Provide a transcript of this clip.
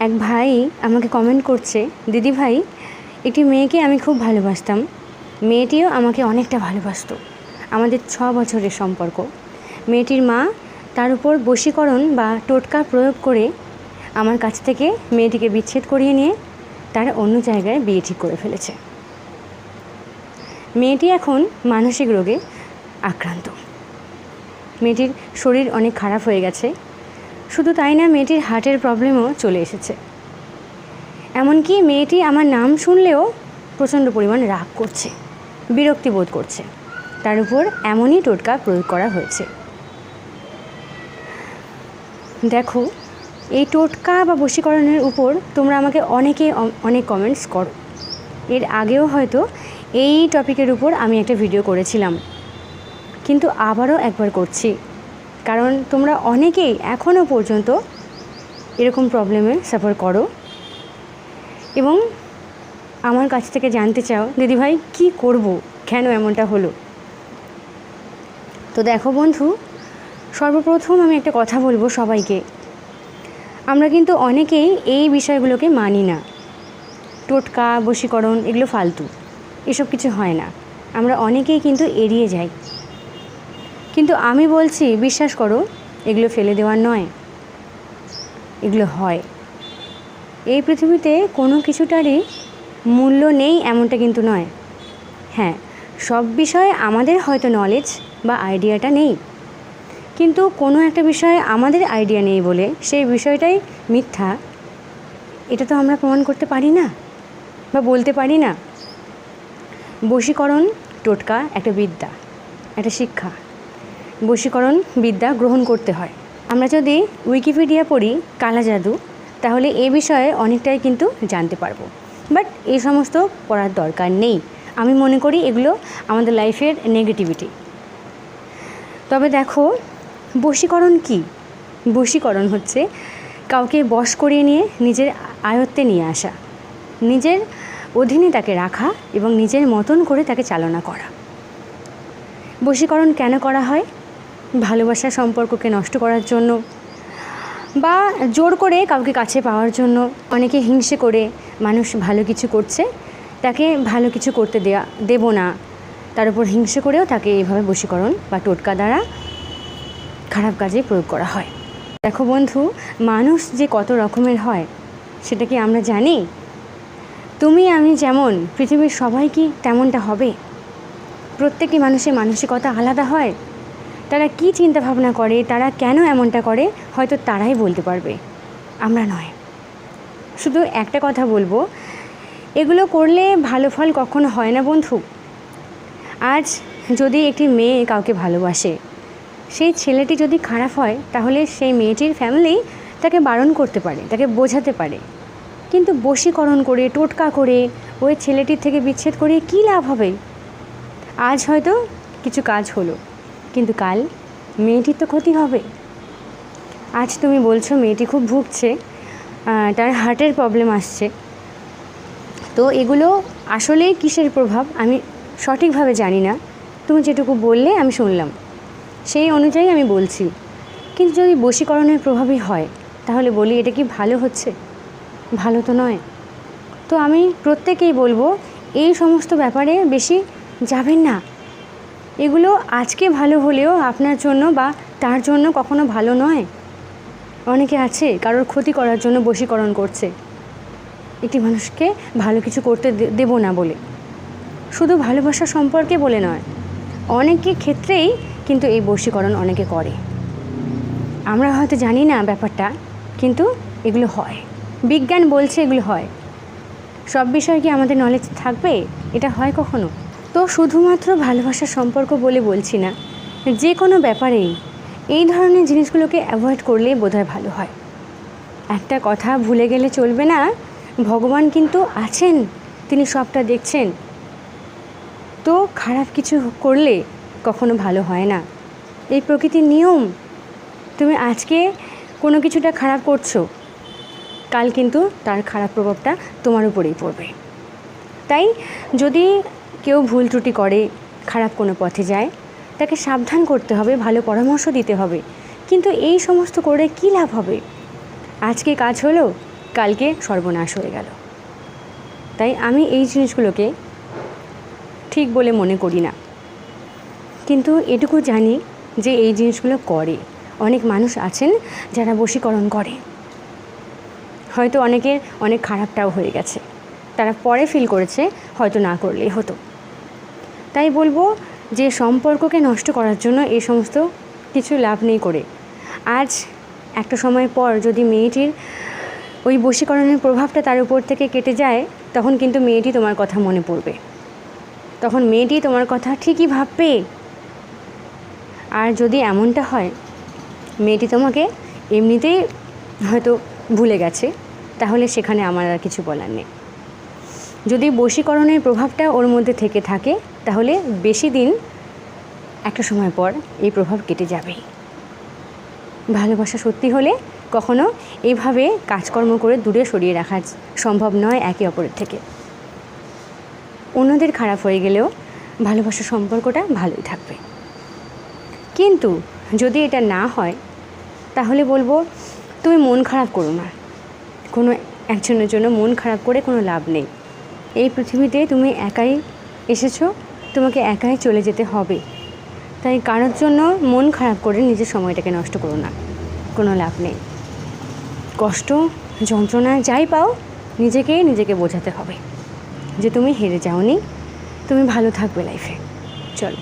এক ভাই আমাকে কমেন্ট করছে, দিদি ভাই, একটি মেয়েকে আমি খুব ভালোবাসতাম। মেয়েটিও আমাকে অনেকটা ভালোবাসতো। আমাদের ছ বছরের সম্পর্ক। মেয়েটির মা তার উপর বশীকরণ বা টোটকা প্রয়োগ করে আমার কাছ থেকে মেয়েটিকে বিচ্ছেদ করিয়ে নিয়ে তারা অন্য জায়গায় বিয়ে ঠিক করে ফেলেছে। মেয়েটি এখন মানসিক রোগে আক্রান্ত। মেয়েটির শরীর অনেক খারাপ হয়ে গেছে। শুধু তাই না মেয়েটির হার্টের প্রবলেমও চলে এসেছে। এমনকি মেয়েটি আমার নাম শুনলেও প্রচণ্ড পরিমাণ রাগ করছে, বিরক্তি বোধ করছে। তার উপর এমনই টোটকা প্রয়োগ করা হয়েছে। দেখো, এই টোটকা বা বশীকরণের উপর তোমরা আমাকে অনেকে অনেক কমেন্টস করো। এর আগেও হয়তো এই টপিকের উপর আমি একটা ভিডিও করেছিলাম। কিন্তু আবারও একবার করছি। কারণ তোমরা অনেকেই এখনও পর্যন্ত এরকম প্রবলেমে সাফার করো। এবং আমার কাছ থেকে জানতে চাও, দিদিভাই, কি করব? কেন এমনটা হলো? তো দেখো বন্ধু, সর্বপ্রথম আমি একটা কথা বলব সবাইকে। আমরা কিন্তু অনেকেই এই বিষয়গুলোকে মানি না। টোটকা, বশীকরণ, এগুলো ফালতু। এসব কিছু হয় না। আমরা অনেকেই কিন্তু এড়িয়ে যাই। কিন্তু আমি বলছি, বিশ্বাস করো, এগুলো ফেলে দেওয়ার নয়। এগুলো হয়। এই পৃথিবীতে কোনো কিছুটারই মূল্য নেই এমনটা কিন্তু নয়। হ্যাঁ সব বিষয়ে আমাদের হয়তো নলেজ বা আইডিয়াটা নেই। কিন্তু কোনো একটা বিষয়ে আমাদের আইডিয়া নেই বলে সেই বিষয়টাই মিথ্যা, এটা তো আমরা প্রমাণ করতে পারি না বা বলতে পারি না। বশীকরণ, টোটকা, একটা বিদ্যা, একটা শিক্ষা। বশীকরণ বিদ্যা গ্রহণ করতে হয়। আমরা যদি উইকিপিডিয়া পড়ি কালা জাদু, তাহলে এ বিষয়ে অনেকটাই কিন্তু জানতে পারব। বাট এই সমস্ত পড়ার দরকার নেই। আমি মনে করি এগুলো আমাদের লাইফের নেগেটিভিটি তবে দেখো, বশীকরণ কি? বশীকরণ হচ্ছে কাউকে বশ করিয়ে নিয়ে নিজের আয়ত্তে নিয়ে আসা, নিজের অধীনে তাকে রাখা এবং নিজের মতন করে তাকে চালনা করা। বশীকরণ কেন করা হয়? ভালোবাসার সম্পর্ককে নষ্ট করার জন্য বা জোর করে কাউকে কাছে পাওয়ার জন্য অনেকে হিংসে করে মানুষ ভালো কিছু করছে, তাকে ভালো কিছু করতে দেয়া, দেব না। তার উপর হিংসে করেও তাকে এইভাবে বশীকরণ বা টোটকা দ্বারা খারাপ কাজে প্রয়োগ করা হয়। দেখো বন্ধু, মানুষ যে কত রকমের হয়, সেটা কি আমরা জানি? তুমি, আমি যেমন, পৃথিবীর সবাই কি তেমনটা হবে? প্রত্যেকটি মানুষের মানসিকতা আলাদা হয়? তারা কি চিন্তা ভাবনা করে, তারা কেন এমনটা করে, হয়তো তারাই বলতে পারবে। আমরা নয়। শুধু একটা কথা বলব, এগুলো করলে ভালো ফল কখনো হয় না বন্ধু। আজ যদি একটি মেয়ে কাউকে ভালোবাসে, সেই ছেলেটি যদি খারাপ হয়, তাহলে সেই মেয়েটির ফ্যামিলি তাকে বারণ করতে পারে, তাকে বোঝাতে পারে। কিন্তু বশীকরণ করে, টোটকা করে, ওই ছেলেটির থেকে বিচ্ছেদ করে কী লাভ হবে? আজ হয়তো কিছু কাজ হলো। কিন্তু কাল মেয়েটির তো ক্ষতি হবে। আজ তুমি বলছো মেয়েটি খুব ভুগছে তার হার্টের প্রবলেম আসছে। তো এগুলো আসলেই কিসের প্রভাব আমি সঠিকভাবে জানি না। তুমি যেটুকু বললে আমি শুনলাম। সেই অনুযায়ী আমি বলছি। কিন্তু যদি বশীকরণের প্রভাবই হয়, তাহলে বলি এটা কি ভালো হচ্ছে? ভালো তো নয়। তো আমি প্রত্যেকেই বলব, এই সমস্ত ব্যাপারে বেশি যাবেন না। এগুলো আজকে ভালো হলেও আপনার জন্য বা তার জন্য কখনো ভালো নয়। অনেকে আছে কারোর ক্ষতি করার জন্য বশীকরণ করছে। একটি মানুষকে ভালো কিছু করতে দেব না বলে। শুধু ভালোবাসা সম্পর্কে বলে নয় অনেকে ক্ষেত্রেই কিন্তু এই বশীকরণ অনেকে করে। আমরা হয়তো জানি না ব্যাপারটা, কিন্তু এগুলো হয়। বিজ্ঞান বলছে এগুলো হয়। সব বিষয়ে কি আমাদের নলেজ থাকবে? এটা হয় কখনো? তো শুধুমাত্র ভালোবাসার সম্পর্ক বলে বলছি না, যে কোনো ব্যাপারেই এই ধরনের জিনিসগুলোকে অ্যাভয়েড করলেই বোধহয় ভালো হয়। একটা কথা ভুলে গেলে চলবে না, ভগবান কিন্তু আছেন, তিনি সবটা দেখছেন। তো খারাপ কিছু করলে কখনো ভালো হয় না। এই প্রকৃতির নিয়ম, তুমি আজকে কোনো কিছুটা খারাপ করছ, কাল কিন্তু তার খারাপ প্রভাবটা তোমার উপরেই পড়বে। তাই যদি কেউ ভুল ত্রুটি করে, খারাপ কোনো পথে যায়, তাকে সাবধান করতে হবে, ভালো পরামর্শ দিতে হবে। কিন্তু এই সমস্ত করে কী লাভ হবে? আজকে কাজ হলো, কালকে সর্বনাশ হয়ে গেল। তাই আমি এই জিনিসগুলোকে ঠিক বলে মনে করি না। কিন্তু এটুকু জানি যে এই জিনিসগুলো করে। অনেক মানুষ আছেন যারা বশীকরণ করে। হয়তো অনেকের অনেক খারাপটাও হয়ে গেছে। তারা পরে ফিল করেছে, হয়তো না করলেই হতো। তাই বলব যে সম্পর্ককে নষ্ট করার জন্য এই সমস্ত কিছু লাভ নেই করে। আজ একটা সময় পর যদি মেয়েটির ওই বশীকরণের প্রভাবটা তার উপর থেকে কেটে যায়, তখন কিন্তু মেয়েটি তোমার কথা মনে পড়বে। তখন মেয়েটি তোমার কথা ঠিকই ভাববে। আর যদি এমনটা হয়, মেয়েটি তোমাকে এমনিতেই হয়তো ভুলে গেছে, তাহলে সেখানে আমার আর কিছু বলার নেই। যদি বশীকরণের প্রভাবটা ওর মধ্যে থেকে থাকে, তাহলে বেশি দিন, একটা সময় পর এই প্রভাব কেটে যাবে। ভালোবাসা সত্যি হলে কখনো এইভাবে কাজকর্ম করে দূরে সরিয়ে রাখা সম্ভব নয় একে অপরের থেকে। অন্যদের খারাপ হয়ে গেলেও ভালোবাসার সম্পর্কটা ভালোই থাকবে। কিন্তু যদি এটা না হয়, তাহলে বলব, তুমি মন খারাপ করো না। কোনো একজনের জন্য মন খারাপ করে কোনো লাভ নেই। এই পৃথিবীতে তুমি একাই এসেছ, তোমাকে একাই চলে যেতে হবে। তাই কারোর জন্য মন খারাপ করে নিজের সময়টাকে নষ্ট করো না, কোনো লাভ নেই। কষ্ট, যন্ত্রণা যাই পাও, নিজেকে নিজেকে বোঝাতে হবে যে তুমি হেরে যাওনি, তুমি ভালো থাকবে লাইফে চলো।